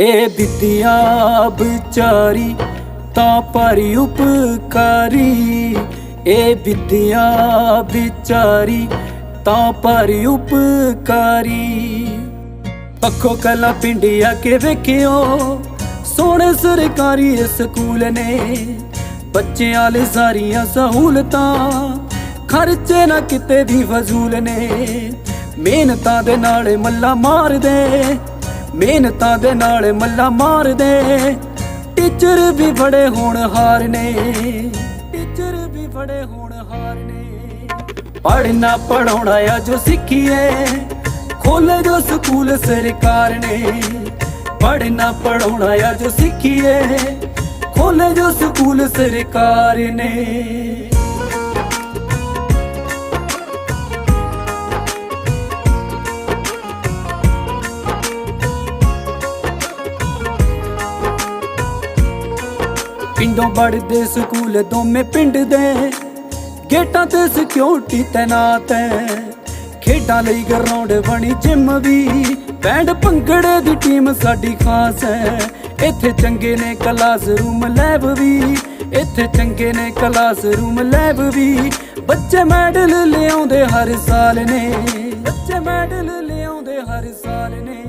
ਇਹ ਵਿਦਿਆ ਵਿਚਾਰੀ ਤਾਂ ਪਰ ਉਪਕਾਰੀ। ਇਹ ਵਿਦਿਆ ਵਿਚਾਰੀ ਤਾਂ ਪਰ ਉਪਕਾਰੀ। ਪੱਖੋ ਕਲਾ ਪਿੰਡਿਆ ਕੇ ਵੇਖਿਓ, ਸੋਹਣੇ ਸਰਕਾਰੀ ਸਕੂਲ ਨੇ। ਬੱਚਿਆਂ ਲਈ ਸਾਰੀਆਂ ਸਹੂਲਤਾਂ, ਖਰਚੇ ਨਾ ਕਿਤੇ ਵੀ ਫਜ਼ੂਲ ਨੇ। ਮਿਹਨਤਾਂ ਦੇ ਨਾਲ ਮੱਲਾ ਮਾਰਦੇ ਮਿਹਨਤਾਂ ਦੇ ਨਾਲ ਮੱਲਾ ਮਾਰਦੇ। ਟੀਚਰ ਵੀ ਬੜੇ ਹੋਣਹਾਰ ਨੇ। ਟੀਚਰ ਵੀ ਬੜੇ ਹੋਣਹਾਰ ਨੇ। ਪੜਨਾ ਪੜਾਉਣਾ ਆ ਜੋ ਸਿੱਖੀਏ, ਖੋਲੇ ਜੋ ਸਕੂਲ ਸਰਕਾਰ ਨੇ। ਪੜਨਾ ਪੜਾਉਣਾ ਆ ਜੋ ਸਿੱਖੀਏ, ਖੋਲੇ ਜੋ ਸਕੂਲ ਸਰਕਾਰ ਨੇ। ਪਿੰਡੋਂ ਵੜਦੇ ਸਕੂਲ ਦੋਵੇਂ ਪਿੰਡ ਦੇ। ਗੇਟਾਂ ਤੇ ਸਿਕਿਉਰਿਟੀ ਤੈਨਾਤ ਹੈ। ਖੇਡਾਂ ਲਈ ਗਰਾਊਂਡ ਬਣੀ ਜਿਮ ਵੀ। ਬੈਂਡ ਭੰਗੜੇ ਦੀ ਟੀਮ ਸਾਡੀ ਖਾਸ ਹੈ। ਇੱਥੇ ਚੰਗੇ ਨੇ ਕਲਾਸ ਰੂਮ ਲੈਬ ਵੀ। ਇੱਥੇ ਚੰਗੇ ਨੇ ਕਲਾਸ ਰੂਮ ਲੈਬ ਵੀ। ਬੱਚੇ ਮੈਡਲ ਲਿਆਉਂਦੇ ਹਰ ਸਾਲ ਨੇ। ਬੱਚੇ ਮੈਡਲ ਲਿਆਉਂਦੇ ਹਰ ਸਾਲ ਨੇ।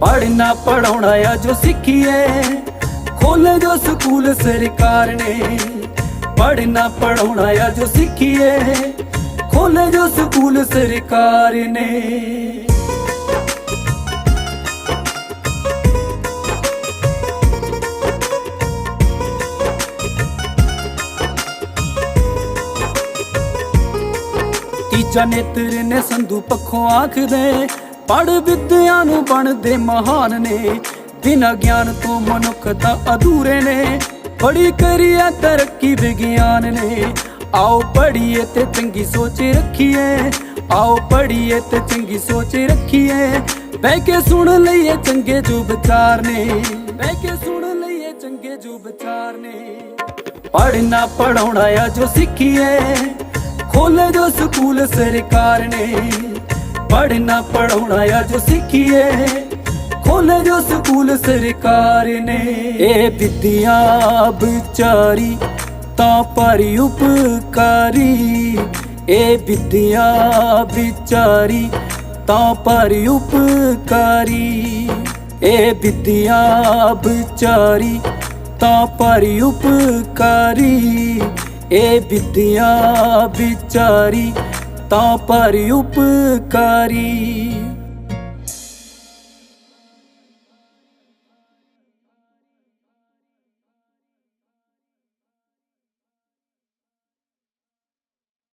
ਪੜਨਾ ਪੜਾਉਣਾ ਆ ਜੋ ਸਿੱਖੀਏ। ਖੋਲੇ ਜੋ ਸਕੂਲ ਸਰਕਾਰ ਨੇ। ਪੜਨਾ ਪੜਾਉਣਾ ਆ ਜੋ ਸਿੱਖੀਏ। ਖੋਲੇ ਜੋ ਸਕੂਲ ਸਰਕਾਰ ਨੇ। ਤੀਜਾ ਨੇਤਰ ਨੇ ਸੰਧੂ ਪੱਖੋਂ ਆਖਦੇ ਪੜ ਵਿਦਿਆ ਨੂੰ ਬਣਦੇ ਮਹਾਨ ਨੇ। ਬਿਨਾ ਗਿਆਨ ਤੋਂ ਮਨੁੱਖ ਤਾਂ ਅਧੂਰੇ ਨੇ। ਪੜੀ ਕਰੀਏ, ਤਰੱਕੀ ਵਿਗਿਆਨ ਨੇ। ਆਓ ਪੜੀਏ ਤੇ ਚੰਗੀ ਸੋਚ ਰੱਖੀਏ। ਆਓ ਪੜੀਏ ਤੇ ਚੰਗੀ ਸੋਚ ਰੱਖੀਏ। ਬਹਿ ਕੇ ਸੁਣ ਲਈਏ ਚੰਗੇ ਜੋ ਵਿਚਾਰ ਨੇ। ਬਹਿ ਕੇ ਸੁਣ ਲਈਏ ਚੰਗੇ ਜੋ ਵਿਚਾਰ ਨੇ ਪੜਨਾ ਪੜਾਉਣਾ ਆ ਜੋ ਸਿੱਖੀਏ। ਖੋਲੇ ਜੋ ਸਕੂਲ ਸਰਕਾਰ ਨੇ। ਪੜਨਾ ਪੜਾਉਣਾ ਆ ਜੋ ਸਿੱਖੀਏ। ਖੋਲੇ ਜੋ ਸਕੂਲ ਸਰਕਾਰ ਨੇ। ਇਹ ਵਿਦਿਆ ਵਿਚਾਰੀ, ਤਾਂ ਪਰ ਉਪਕਾਰੀ। ਇਹ ਵਿਦਿਆ ਵਿਚਾਰੀ, ਤਾਂ ਪਰ ਉਪਕਾਰੀ। ਇਹ ਵਿਦਿਆ ਵਿਚਾਰੀ, ਤਾਂ ਪਰ ਉਪਕਾਰੀ। ਇਹ ਵਿਦਿਆ ਵਿਚਾਰੀ, ਤਾਂ ਪਰ ਉਪਕਾਰੀ।